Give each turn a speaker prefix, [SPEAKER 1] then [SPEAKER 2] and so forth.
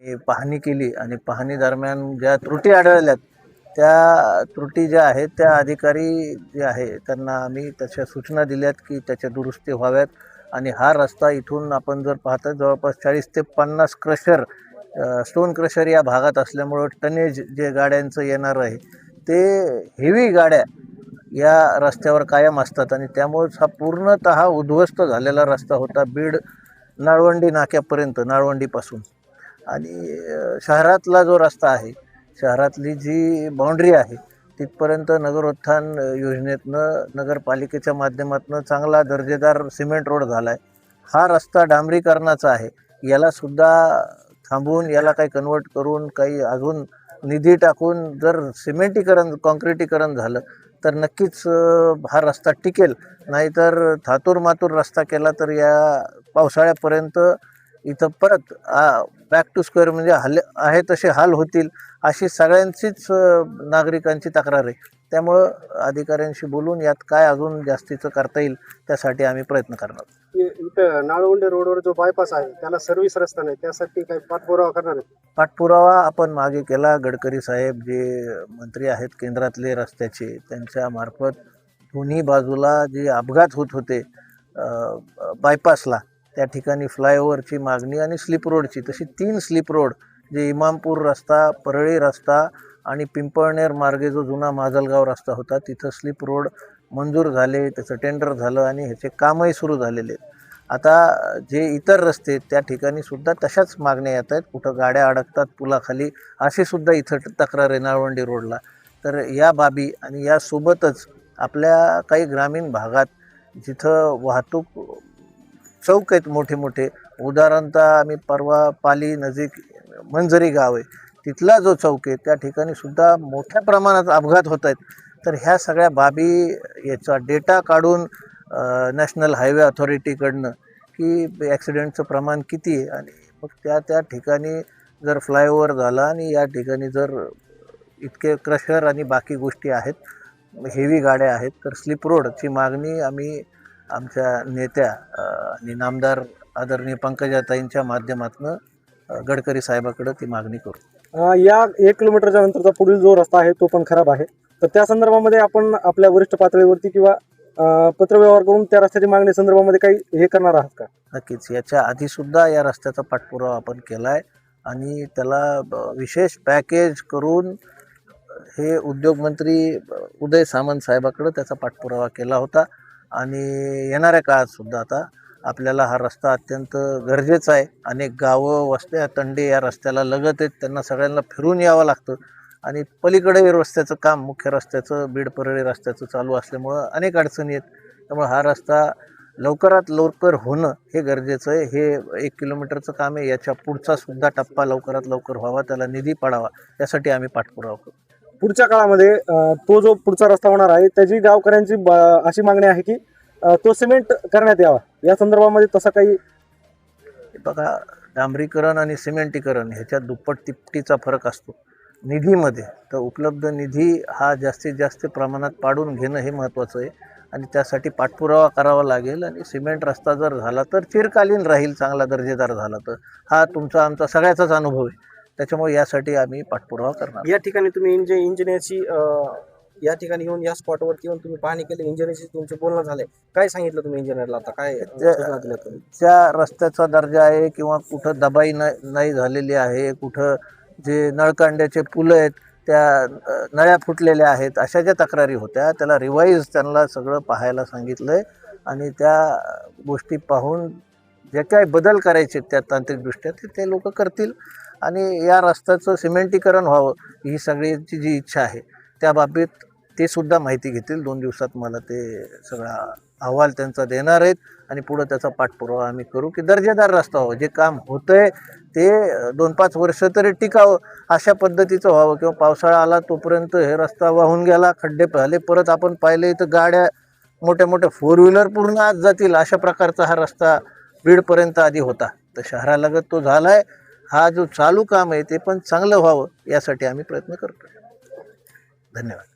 [SPEAKER 1] पाहणी केली आणि पाहणी दरम्यान ज्या त्रुटी आढळल्यात त्या त्रुटी ज्या आहेत त्या अधिकारी जे आहे त्यांना आम्ही त्याच्या सूचना दिल्यात की त्याच्या दुरुस्ती व्हाव्यात आणि हा रस्ता इथून आपण जर पाहता जवळपास चाळीस ते पन्नास क्रशर स्टोन क्रशर या भागात असल्यामुळं टनेज जे गाड्यांचं येणार आहे ते हेवी गाड्या या रस्त्यावर कायम असतात आणि त्यामुळेच हा पूर्णतः उद्ध्वस्त झालेला रस्ता होता बीड नाळवंडी नाक्यापर्यंत नाळवंडीपासून. आणि शहरातला जो रस्ता आहे शहरातली जी बाउंड्री आहे तिथपर्यंत नगरोत्थान योजनेतनं नगरपालिकेच्या माध्यमातून चांगला दर्जेदार सिमेंट रोड झाला आहे हा रस्ता डांबरीकरणाचा आहे. यालासुद्धा थांबवून याला काही कन्वर्ट करून काही अजून निधी टाकून जर सिमेंटीकरण कॉन्क्रिटीकरण झालं तर नक्कीच हा रस्ता टिकेल. नाहीतर थातूर मातूर रस्ता केला तर या पावसाळ्यापर्यंत इथं परत बॅक टू स्क्वेअर म्हणजे हाल आहे तसे हाल होतील अशी सगळ्यांचीच नागरिकांची तक्रार आहे. त्यामुळं अधिकाऱ्यांशी बोलून यात काय अजून जास्तीचं करता येईल त्यासाठी आम्ही प्रयत्न करणार.
[SPEAKER 2] इथं नाळवंडे रोडवर जो बायपास आहे त्याला सर्व्हिस रस्ता नाही त्यासाठी काही पाठपुरावा करणार
[SPEAKER 1] पाठपुरावा आपण मागे केला. गडकरी साहेब जे मंत्री आहेत केंद्रातले रस्त्याचे त्यांच्या मार्फत दोन्ही बाजूला जे अपघात होत होते बायपासला त्या ठिकाणी फ्लायओव्हरची मागणी आणि स्लिप रोडची. तशी तीन स्लिप रोड जे इमामपूर रस्ता परळी रस्ता आणि पिंपळनेर मार्गे जो जुना माजलगाव रस्ता होता तिथं स्लिप रोड मंजूर झाले त्याचं टेंडर झालं आणि ह्याचे कामही सुरू झालेले आहेत. आता जे इतर रस्ते त्या ठिकाणी सुद्धा तशाच मागण्या येत आहेत. कुठं गाड्या अडकतात पुलाखाली अशी सुद्धा इथं तक्रार आहे नाळवंडी रोडला. तर या बाबी आणि यासोबतच आपल्या काही ग्रामीण भागात जिथं वाहतूक चौक आहेत मोठे मोठे. उदाहरणतः आम्ही परवा पाली नजीक मंजरी गाव आहे. तिथला जो चौक आहे त्या ठिकाणी सुद्धा मोठ्या प्रमाणात अपघात होत आहेत. तर ह्या सगळ्या बाबी याचा डेटा काढून नॅशनल हायवे अथॉरिटीकडनं की ॲक्सिडेंटचं प्रमाण किती आहे आणि मग त्या त्या ठिकाणी जर फ्लायओव्हर झाला आणि या ठिकाणी जर इतके क्रशर आणि बाकी गोष्टी आहेत हेवी गाड्या आहेत तर स्लिप रोडची मागणी आम्ही आमच्या नेत्या आणि नामदार आदरणीय पंकजाताईंच्या माध्यमातून गडकरी साहेबाकडं ती मागणी करू.
[SPEAKER 2] या एक किलोमीटरच्या नंतरचा पुढील जो रस्ता आहे तो पण खराब आहे. तर त्या संदर्भामध्ये आपण आपल्या वरिष्ठ पातळीवरती किंवा पत्रव्यवहार करून त्या रस्त्याची मागणी संदर्भामध्ये काही हे करणार आहात का?
[SPEAKER 1] नक्कीच. याच्या आधीसुद्धा या रस्त्याचा पाठपुरावा आपण केला आहे आणि त्याला विशेष पॅकेज करून हे उद्योगमंत्री उदय सामंत साहेबाकडं त्याचा पाठपुरावा केला होता. आणि येणाऱ्या काळातसुद्धा आता आपल्याला हा रस्ता अत्यंत गरजेचा आहे. अनेक गावं वस्त्या तंडे या रस्त्याला लगत आहेत. त्यांना सगळ्यांना फिरून यावं लागतं. आणि पलीकडे रस्त्याचं काम मुख्य रस्त्याचं बीड परळी रस्त्याचं चालू असल्यामुळं अनेक अडचणी आहेत. त्यामुळे हा रस्ता लवकरात लवकर होणं हे गरजेचं आहे. हे एक किलोमीटरचं काम आहे. याच्या पुढचा सुद्धा टप्पा लवकरात लवकर व्हावा. त्याला निधी पाडावा. यासाठी आम्ही पाठपुरावा करू
[SPEAKER 2] पुढच्या काळामध्ये तो जो पुढचा रस्ता होणार आहे त्याची गावकऱ्यांची अशी मागणी आहे की तो सिमेंट करण्यात यावा. या संदर्भामध्ये तसा काही
[SPEAKER 1] बघा डांबरीकरण आणि सिमेंटीकरण ह्याच्यात दुप्पट तिपटीचा फरक असतो. निधीमध्ये तर उपलब्ध निधी हा जास्तीत जास्त प्रमाणात पाडून घेणं हे महत्त्वाचं आहे. आणि त्यासाठी पाठपुरावा करावा लागेल आणि सिमेंट रस्ता जर झाला तर चिरकालीन राहील चांगला दर्जेदार झाला तर. हा तुमचा आमचा सगळ्याचाच अनुभव आहे. त्याच्यामुळे यासाठी आम्ही पाठपुरावा करणार.
[SPEAKER 3] या ठिकाणी तुम्ही इंजि इंजिनियरची या ठिकाणी येऊन या स्पॉटवरती येऊन तुम्ही पाहणी केली इंजिनियरशी तुमचे बोलणं झालंय काय सांगितलं तुम्ही इंजिनियरला आता? काय
[SPEAKER 1] त्या- रस्त्याचा दर्जा आहे किंवा कुठं दबाई नाही झालेली आहे कुठं जे नळकांड्याचे पुलं आहेत त्या नळ्या फुटलेल्या आहेत अशा ज्या तक्रारी होत्या त्याला रिवाईज त्यांना सगळं पाहायला सांगितलं आहे आणि त्या गोष्टी पाहून जे काय बदल करायचे त्या तांत्रिकदृष्ट्या ते ते लोक करतील. आणि या रस्त्याचं सिमेंटीकरण व्हावं ही सगळ्यांची जी इच्छा आहे त्या बाबतीत ते सुद्धा माहिती घेतील. दोन दिवसात मला ते सगळा अहवाल त्यांचा देणार आहेत आणि पुढं त्याचा पाठपुरावा आम्ही करू की दर्जेदार रस्ता व्हावं. जे काम होतं आहे ते दोन पाच वर्ष तरी टिकावं अशा पद्धतीचं व्हावं. किंवा पावसाळा आला तोपर्यंत हे रस्ता वाहून गेला खड्डे पाहिले परत आपण पाहिले तर गाड्या मोठ्या मोठ्या फोर व्हीलर पूर्ण आत जातील. अशा प्रकारचा हा रस्ता बीडपर्यंत आधी होता. तर शहरालगत तो झाला आहे हा जो चालू काम आहे ते पण चांगलं व्हावं यासाठी आम्ही प्रयत्न करतो धन्यवाद.